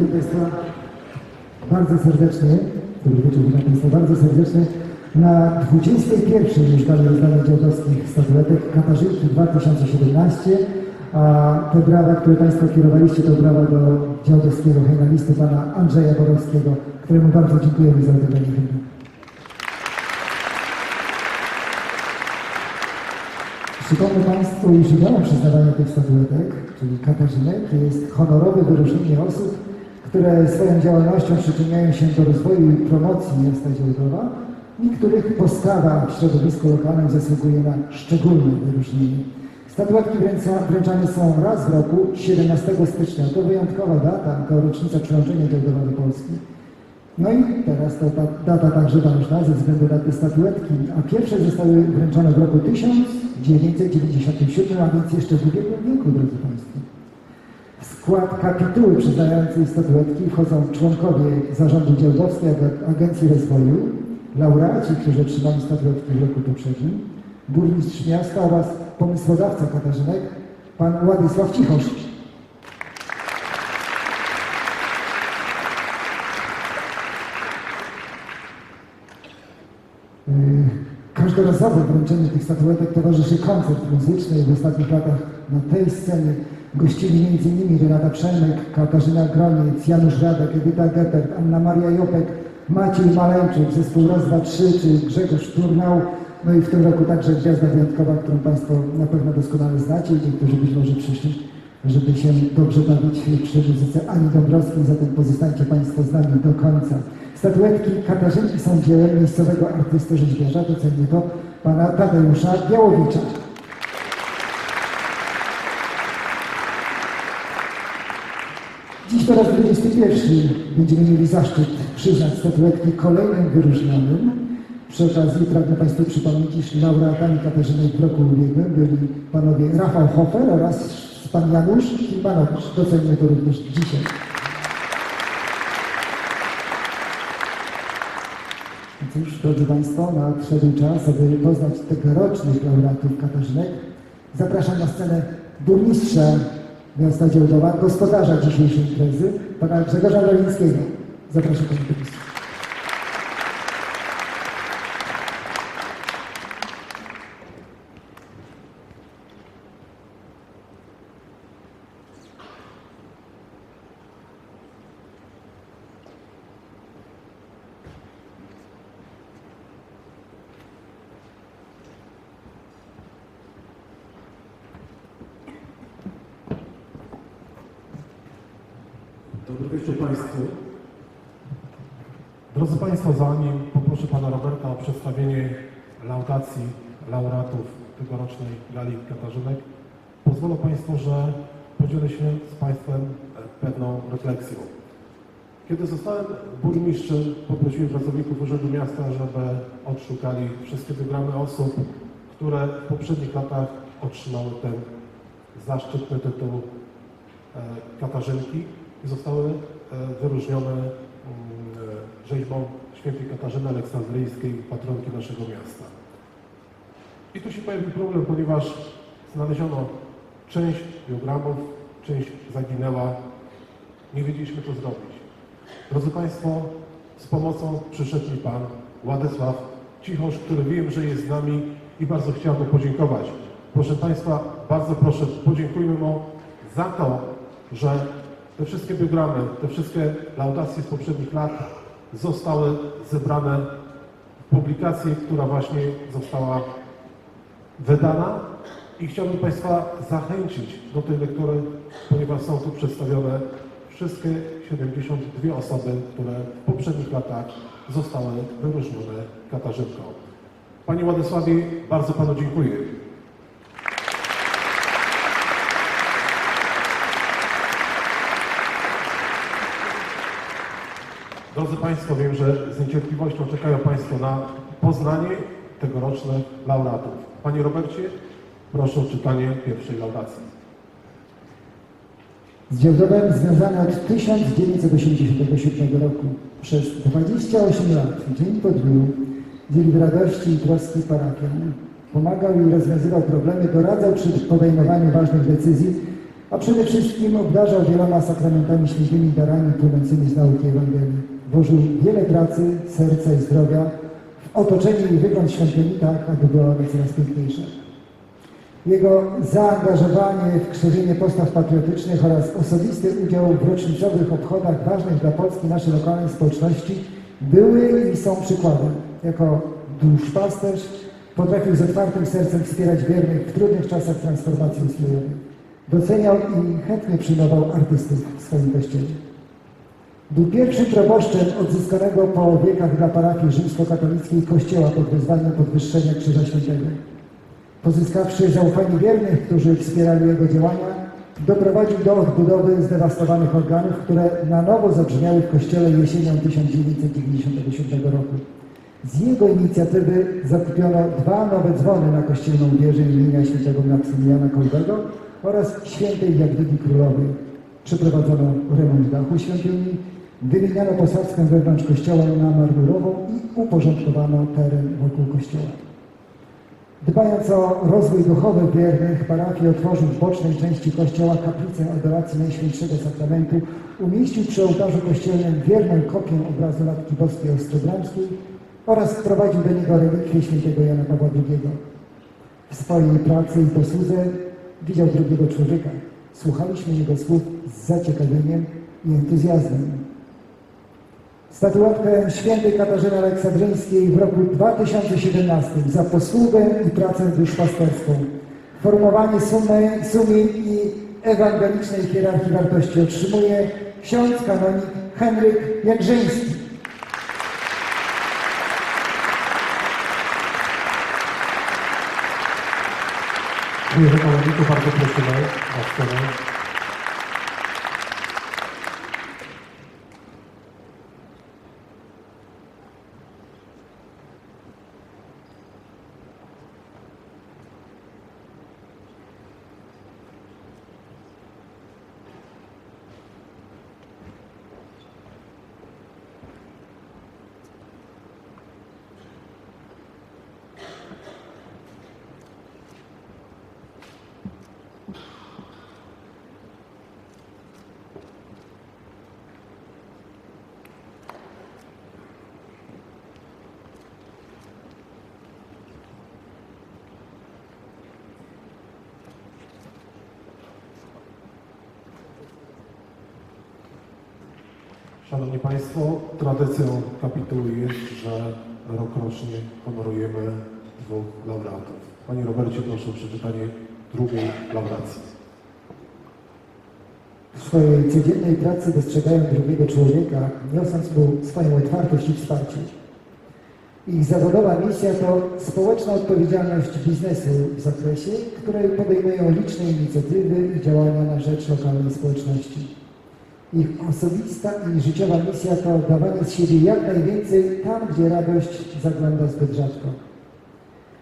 Witam Państwa bardzo serdecznie, dobry wieczór, witam Państwa bardzo serdecznie na 21. już gali rozdania działdowskich statuetek Katarzynki 2017, a te brawa, które Państwo kierowaliście, to brawa do działdowskiego hejnalisty Pana Andrzeja Borowskiego, któremu bardzo dziękujemy za odebranie hymnu. Przypomnę Państwu, iż ideą przyznawania tych statuetek, czyli Katarzynek, jest honorowe wyróżnienie osób, które swoją działalnością przyczyniają się do rozwoju i promocji miasta Działdowa i których postawa w środowisku lokalnym zasługuje na szczególne wyróżnienie. Statuetki wręczane są raz w roku, 17 stycznia. To wyjątkowa data, to rocznica przyłączenia Działdowa do Polski. No i teraz to ta data także ważna ze względu na te statuetki, a pierwsze zostały wręczone w roku 1997, a więc jeszcze w ubiegłym wieku, drodzy Państwo. Skład kapituły przyznającej statuetki wchodzą członkowie Zarządu Działdowskiej Ag- Agencji Rozwoju, laureaci, którzy otrzymali statuetki w roku poprzednim, burmistrz miasta oraz pomysłodawca Katarzynek, pan Władysław Cichosz. Yy, Każdorazowe wręczenie tych statuetek towarzyszy koncert muzyczny. W ostatnich latach na tej scenie gościli m.in. Renata Przemek, Katarzyna Groniec, Janusz Radek, Edyta Geppert, Anna Maria Jopek, Maciej Maleńczuk, zespół Raz, Dwa, Trzy czy Grzegorz Turnał. No i w tym roku także gwiazda wyjątkowa, którą Państwo na pewno doskonale znacie i niektórzy być może przyszli, żeby się dobrze bawić przy muzyce Ani Dąbrowskiej. Zatem pozostańcie Państwo z nami do końca. Statuetki Katarzynki są dziełem miejscowego artysty rzeźbiarza, docennego pana Tadeusza Białowicza. Dziś po raz 21 będziemy mieli zaszczyt przyznać statuetki kolejnym wyróżnionym. Przy okazji pragnę Państwu przypomnieć, iż laureatami Katarzyny ubiegłym byli panowie Rafał Hofer oraz pan Janusz Kimbanowicz. Docenimy to również dzisiaj. Cóż, drodzy Państwo, nadszedł czas, aby poznać tegorocznych laureatów Katarzynek. Zapraszam na scenę burmistrza miasta Działdowa, gospodarza dzisiejszej imprezy, pana Grzegorza Lelińskiego. Zapraszam panie burmistrzu. Dobry Państwu. Drodzy Państwo, zanim poproszę Pana Roberta o przedstawienie laudacji laureatów tegorocznej Gali Katarzynek, pozwolą Państwo, że podzielę się z Państwem e, pewną refleksją. Kiedy zostałem burmistrzem, poprosiłem pracowników Urzędu Miasta, żeby odszukali wszystkie wybrane osób, które w poprzednich latach otrzymały ten zaszczytny tytuł e, Katarzynki zostały e, wyróżnione mm, e, rzeźbą świętej Katarzyny Aleksandryjskiej, patronki naszego miasta. I tu się pojawił problem, ponieważ znaleziono część biogramów, część zaginęła. Nie wiedzieliśmy, co zrobić. Drodzy Państwo, z pomocą przyszedł mi Pan Władysław Cichosz, który wiem, że jest z nami i bardzo chciałbym podziękować. Proszę Państwa, bardzo proszę, podziękujmy Mu za to, że te wszystkie biogramy, te wszystkie laudacje z poprzednich lat zostały zebrane w publikacji, która właśnie została wydana i chciałbym Państwa zachęcić do tej lektury, ponieważ są tu przedstawione wszystkie 72 osoby, które w poprzednich latach zostały wyróżnione Katarzynką. Panie Władysławie, bardzo Panu dziękuję. Drodzy Państwo, wiem, że z niecierpliwością czekają Państwo na poznanie tegorocznych laureatów. Panie Robercie, proszę o czytanie pierwszej laudacji. Z Działdowem związany od 1987 roku. Przez 28 lat, dzień po dniu, dzielił radości i troski parafian. Pomagał i rozwiązywał problemy, doradzał przy podejmowaniu ważnych decyzji a przede wszystkim obdarzał wieloma sakramentami świętymi darami płynącymi z nauki Ewangelii. Włożył wiele pracy, serca i zdrowia w otoczenie i wygląd tak, aby była ona coraz piękniejsza. Jego zaangażowanie w krzewienie postaw patriotycznych oraz osobisty udział w rocznicowych obchodach ważnych dla Polski naszej lokalnej społeczności były i są przykładem. Jako duszpasterz potrafił z otwartym sercem wspierać wiernych w trudnych czasach transformacji ustrojowej. Doceniał i chętnie przyjmował artystów w swoim kościele. Był pierwszym proboszczem odzyskanego po wiekach dla parafii rzymskokatolickiej kościoła pod wezwaniem podwyższenia Krzyża Świętego. Pozyskawszy zaufanie wiernych, którzy wspierali jego działania, doprowadził do odbudowy zdewastowanych organów, które na nowo zabrzmiały w kościele jesienią 1997 roku. Z jego inicjatywy zakupiono dwa nowe dzwony na kościelną wieżę imienia świętego Maksymiliana Kolbego oraz świętej Jadwigi Królowej. Przeprowadzono remont dachu świątyni, wymieniano posadzkę wewnątrz kościoła na marmurową i uporządkowano teren wokół kościoła. Dbając o rozwój duchowy wiernych, parafii otworzył w bocznej części kościoła kaplicę adoracji Najświętszego Sakramentu, umieścił przy ołtarzu kościelnym wierną kopię obrazu Matki Boskiej Ostrobramskiej oraz wprowadził do niego relikwie świętego Jana Pawła II. W swojej pracy i posłudze widział drugiego człowieka. Słuchaliśmy jego słów z zaciekawieniem i entuzjazmem. Statuetkę świętej Katarzyny Aleksandryńskiej w roku 2017 za posługę i pracę duszpasterską, formowanie sumy, i ewangelicznej hierarchii wartości otrzymuje ksiądz kanonik Henryk Jędrzyński. Dziękuję bardzo prosimy na scenę. Szanowni Państwo, tradycją kapituły jest, że rokrocznie honorujemy dwóch laureatów. Panie Robercie, proszę o przeczytanie drugiej laureacji. W swojej codziennej pracy dostrzegają drugiego człowieka, niosąc mu swoją otwartość i wsparcie. Ich zawodowa misja to społeczna odpowiedzialność biznesu w zakresie, której podejmują liczne inicjatywy i działania na rzecz lokalnej społeczności. Ich osobista i życiowa misja to dawanie z siebie jak najwięcej tam, gdzie radość zagląda zbyt rzadko.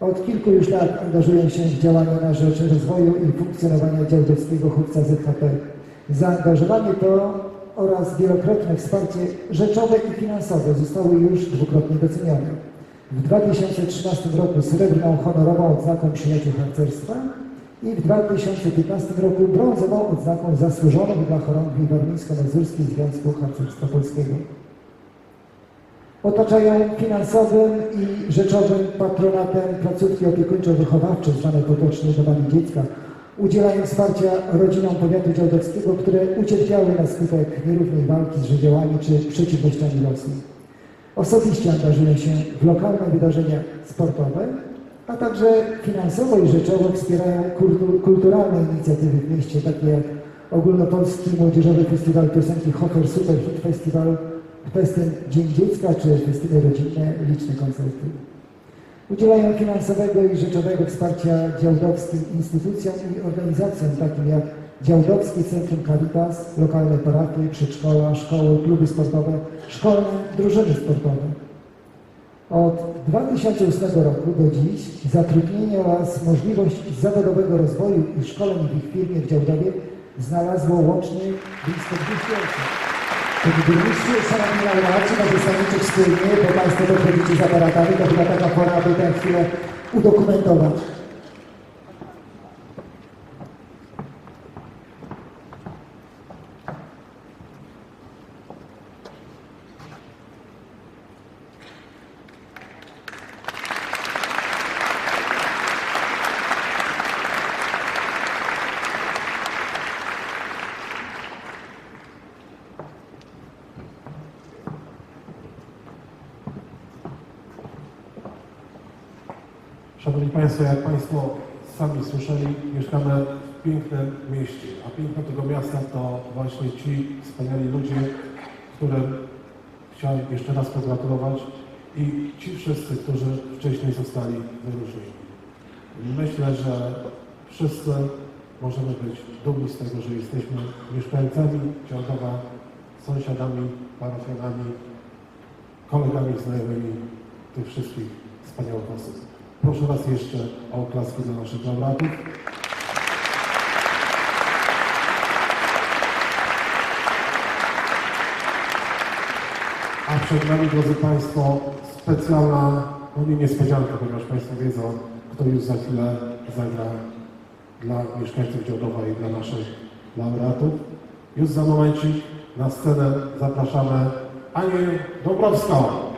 Od kilku już lat angażują się w działania na rzecz rozwoju i funkcjonowania działdowskiego chówca ZHP. Zaangażowanie to oraz wielokrotne wsparcie rzeczowe i finansowe zostały już dwukrotnie docenione. W 2013 roku srebrną honorową odznaką przyjaciół harcerstwa i w 2015 roku brązową odznaką zasłużoną dla chorągwi Warmińsko-Mazurskiej Związku Harcerstwa Polskiego. Otaczają finansowym i rzeczowym patronatem placówki opiekuńczo-wychowawcze zwane potocznie domami dziecka. Udzielają wsparcia rodzinom powiatu działdowskiego, które ucierpiały na skutek nierównej walki z żywiołami czy przeciwnościami losu. Osobiście angażują się w lokalne wydarzenia sportowe, a także finansowo i rzeczowo wspierają kultu- kulturalne inicjatywy w mieście, takie jak Ogólnopolski Młodzieżowy Festiwal Piosenki Hofer Super Hit Festival, Festyn Dzień Dziecka czy festyny rodzinne, liczne koncerty. Udzielają finansowego i rzeczowego wsparcia działdowskim instytucjom i organizacjom takim jak Działdowskie Centrum Caritas, lokalne parafie, przedszkola, szkoły, kluby sportowe, szkolne drużyny sportowe. Od 2008 roku do dziś zatrudnienie oraz możliwość zawodowego rozwoju i szkoleń w ich firmie w Działdowie znalazło łącznie blisko 200 osób. Panie burmistrzu, szanowni laureaci, może staniecie wspólnie, bo Państwo dochodzicie z aparatami, to była taka pora, aby tę chwilę udokumentować. Szanowni Państwo, jak Państwo sami słyszeli, mieszkamy w pięknym mieście, a piękno tego miasta to właśnie ci wspaniali ludzie, którym chciałem jeszcze raz pogratulować i ci wszyscy, którzy wcześniej zostali wyróżnieni. Myślę, że wszyscy możemy być dumni z tego, że jesteśmy mieszkańcami Działdowa, sąsiadami, parafianami, kolegami, znajomymi tych wszystkich wspaniałych osób. Proszę raz jeszcze o oklaski dla naszych laureatów. A przed nami, drodzy Państwo, specjalna, no nie niespodzianka, ponieważ Państwo wiedzą, kto już za chwilę zagra dla mieszkańców Działdowa i dla naszych laureatów. Już za momencik na scenę zapraszamy Anię Dąbrowską.